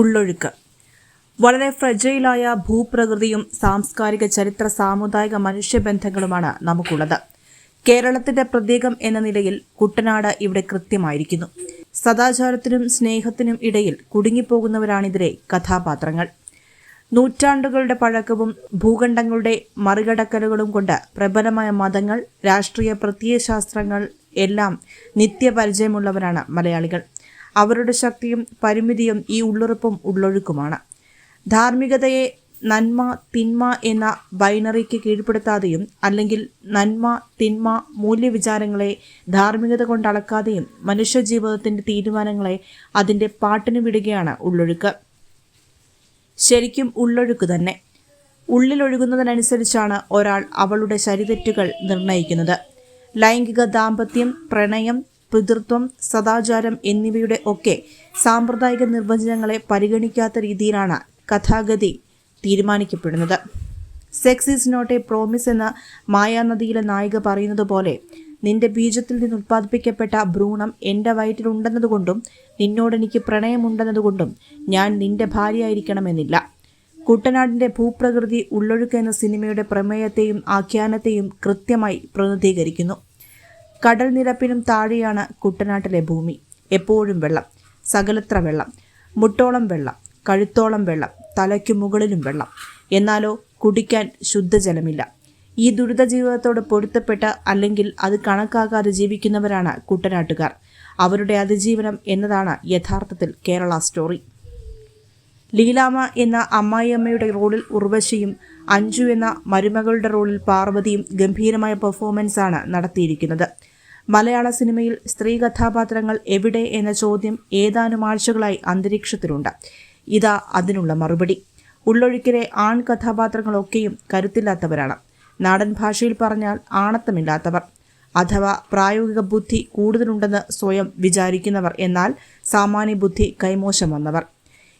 ഉള്ളൊഴുക്ക്. വളരെ ഫ്രജയിലായ ഭൂപ്രകൃതിയും സാംസ്കാരിക ചരിത്ര സാമുദായിക മനുഷ്യബന്ധങ്ങളുമാണ് നമുക്കുള്ളത്. കേരളത്തിന്റെ പ്രതീകം എന്ന നിലയിൽ കുട്ടനാട് ഇവിടെ കൃത്യമായിരിക്കുന്നു. സദാചാരത്തിനും സ്നേഹത്തിനും ഇടയിൽ കുടുങ്ങിപ്പോകുന്നവരാണിതിലെ കഥാപാത്രങ്ങൾ. നൂറ്റാണ്ടുകളുടെ പഴക്കവും ഭൂഖണ്ഡങ്ങളുടെ മറികടക്കലുകളും കൊണ്ട് പ്രബലമായ മതങ്ങൾ രാഷ്ട്രീയ പ്രത്യയശാസ്ത്രങ്ങൾ എല്ലാം നിത്യപരിചയമുള്ളവരാണ് മലയാളികൾ. അവരുടെ ശക്തിയും പരിമിതിയും ഈ ഉള്ളുറപ്പും ഉള്ളൊഴുക്കുമാണ്. ധാർമ്മികതയെ നന്മ തിന്മ എന്ന ബൈനറിക്ക് കീഴ്പ്പെടുത്താതെയും അല്ലെങ്കിൽ നന്മ തിന്മ മൂല്യവിചാരങ്ങളെ ധാർമ്മികത കൊണ്ട് അളക്കാതെയും മനുഷ്യജീവിതത്തിന്റെ തീരുമാനങ്ങളെ അതിന്റെ പാട്ടിന് വിടുകയാണ് ഉള്ളൊഴുക്ക്. ശരിക്കും ഉള്ളൊഴുക്ക് തന്നെ. ഉള്ളിലൊഴുകുന്നതിനനുസരിച്ചാണ് ഒരാൾ അവളുടെ ശരിതെറ്റുകൾ നിർണയിക്കുന്നത്. ലൈംഗിക ദാമ്പത്യം പ്രണയം പിതൃത്വം സദാചാരം എന്നിവയുടെ ഒക്കെ സാമ്പ്രദായിക നിർവചനങ്ങളെ പരിഗണിക്കാത്ത രീതിയിലാണ് കഥാഗതി തീരുമാനിക്കപ്പെടുന്നത്. Sex is not a promise എന്ന മായാനദിയിലെ നായിക പറയുന്നത് പോലെ നിന്റെ ബീജത്തിൽ നിന്ന് ഉത്പാദിപ്പിക്കപ്പെട്ട ഭ്രൂണം എന്റെ വയറ്റിലുണ്ടെന്നതുകൊണ്ടും നിന്നോടെനിക്ക് പ്രണയമുണ്ടെന്നതുകൊണ്ടും ഞാൻ നിന്റെ ഭാര്യയായിരിക്കണമെന്നില്ല. കുട്ടനാടിന്റെ ഭൂപ്രകൃതി ഉള്ളൊഴുക്ക് എന്ന സിനിമയുടെ പ്രമേയത്തെയും ആഖ്യാനത്തെയും കൃത്യമായി പ്രതിനിധീകരിക്കുന്നു. കടൽ നിരപ്പിനും താഴെയാണ് കുട്ടനാട്ടിലെ ഭൂമി. എപ്പോഴും വെള്ളം സകലത്ര വെള്ളം മുട്ടോളം വെള്ളം കഴുത്തോളം വെള്ളം തലയ്ക്കു മുകളിലും വെള്ളം. എന്നാലോ കുടിക്കാൻ ശുദ്ധജലമില്ല. ഈ ദുരിത ജീവിതത്തോട് പൊരുത്തപ്പെട്ട അല്ലെങ്കിൽ അത് കണക്കാക്കാതെ ജീവിക്കുന്നവരാണ് കുട്ടനാട്ടുകാർ. അവരുടെ അതിജീവനം എന്നതാണ് യഥാർത്ഥത്തിൽ കേരള സ്റ്റോറി. ലീലാമ എന്ന അമ്മായിയമ്മയുടെ റോളിൽ ഉർവശിയും അഞ്ജു എന്ന മരുമകളുടെ റോളിൽ പാർവതിയും ഗംഭീരമായ പെർഫോമൻസാണ് നടത്തിയിരിക്കുന്നത്. മലയാള സിനിമയിൽ സ്ത്രീ കഥാപാത്രങ്ങൾ എവിടെ എന്ന ചോദ്യം ഏതാനും ആഴ്ചകളായി അന്തരീക്ഷത്തിലുണ്ട്. ഇതാ അതിനുള്ള മറുപടി. ഉള്ളൊഴുക്കിലെ ആൺ കഥാപാത്രങ്ങളൊക്കെയും കരുത്തില്ലാത്തവരാണ്. നാടൻ ഭാഷയിൽ പറഞ്ഞാൽ ആണത്തമില്ലാത്തവർ. അഥവാ പ്രായോഗിക ബുദ്ധി കൂടുതലുണ്ടെന്ന് സ്വയം വിചാരിക്കുന്നവർ എന്നാൽ സാമാന്യ ബുദ്ധി കൈമോശം വന്നവർ.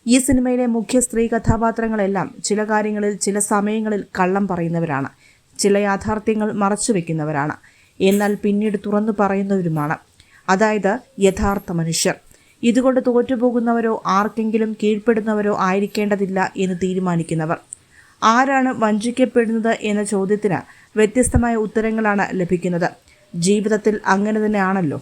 ഈ സിനിമയിലെ മുഖ്യ സ്ത്രീ കഥാപാത്രങ്ങളെല്ലാം ചില കാര്യങ്ങളിൽ ചില സമയങ്ങളിൽ കള്ളം പറയുന്നവരാണ്. ചില യാഥാർത്ഥ്യങ്ങൾ മറച്ചുവെക്കുന്നവരാണ്. എന്നാൽ പിന്നീട് തുറന്നു പറയുന്നവരുമാണ്. അതായത് യഥാർത്ഥ മനുഷ്യർ. ഇതുകൊണ്ട് തോറ്റുപോകുന്നവരോ ആർക്കെങ്കിലും കീഴ്പ്പെടുന്നവരോ ആയിരിക്കേണ്ടതില്ല എന്ന് തീരുമാനിക്കുന്നവർ. ആരാണ് വഞ്ചിക്കപ്പെടുന്നത് എന്ന ചോദ്യത്തിന് വ്യത്യസ്തമായ ഉത്തരങ്ങളാണ് ലഭിക്കുന്നത്. ജീവിതത്തിൽ അങ്ങനെ തന്നെയാണല്ലോ.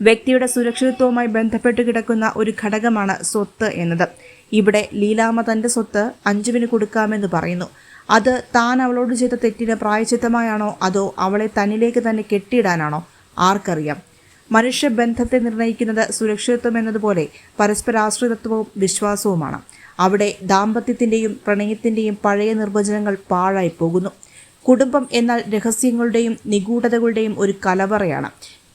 വ്യക്തിയുടെ സുരക്ഷിതത്വവുമായി ബന്ധപ്പെട്ട് കിടക്കുന്ന ഒരു ഘടകമാണ് സ്വത്ത് എന്നത്. ഇവിടെ ലീലാമ തന്റെ സ്വത്ത് അഞ്ജുവിന് കൊടുക്കാമെന്ന് പറയുന്നു. അത് താൻ അവളോട് ചെയ്ത തെറ്റിന് പ്രായച്ചിത്തമായാണോ? അതോ അവളെ തന്നിലേക്ക് തന്നെ കെട്ടിയിടാനാണോ? ആർക്കറിയാം. മനുഷ്യബന്ധത്തെ നിർണയിക്കുന്നത് സുരക്ഷിതത്വം എന്നതുപോലെ പരസ്പരാശ്രിതത്വവും വിശ്വാസവുമാണ്. അവിടെ ദാമ്പത്യത്തിന്റെയും പ്രണയത്തിന്റെയും പഴയ നിർവചനങ്ങൾ പാഴായി പോകുന്നു. കുടുംബം എന്നാൽ രഹസ്യങ്ങളുടെയും നിഗൂഢതകളുടെയും ഒരു കലവറയാണ്.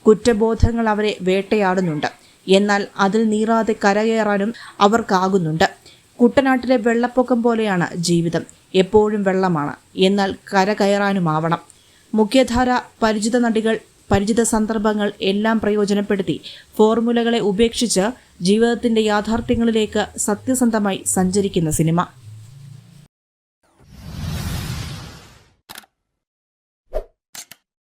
കുറ്റബോധങ്ങൾ അവരെ വേട്ടയാടുന്നുണ്ട്. എന്നാൽ അതിൽ നീറാതെ കരകയറാനും അവർക്കാകുന്നുണ്ട്. കുട്ടനാട്ടിലെ വെള്ളപ്പൊക്കം പോലെയാണ് ജീവിതം. എപ്പോഴും വെള്ളമാണ്. എന്നാൽ കര കയറാനുമാവണം. മുഖ്യധാര പരിചിത നടികൾ പരിചിത സന്ദർഭങ്ങൾ എല്ലാം പ്രയോജനപ്പെടുത്തി ഫോർമുലകളെ ഉപേക്ഷിച്ച് ജീവിതത്തിന്റെ യാഥാർത്ഥ്യങ്ങളിലേക്ക് സത്യസന്ധമായി സഞ്ചരിക്കുന്ന സിനിമ.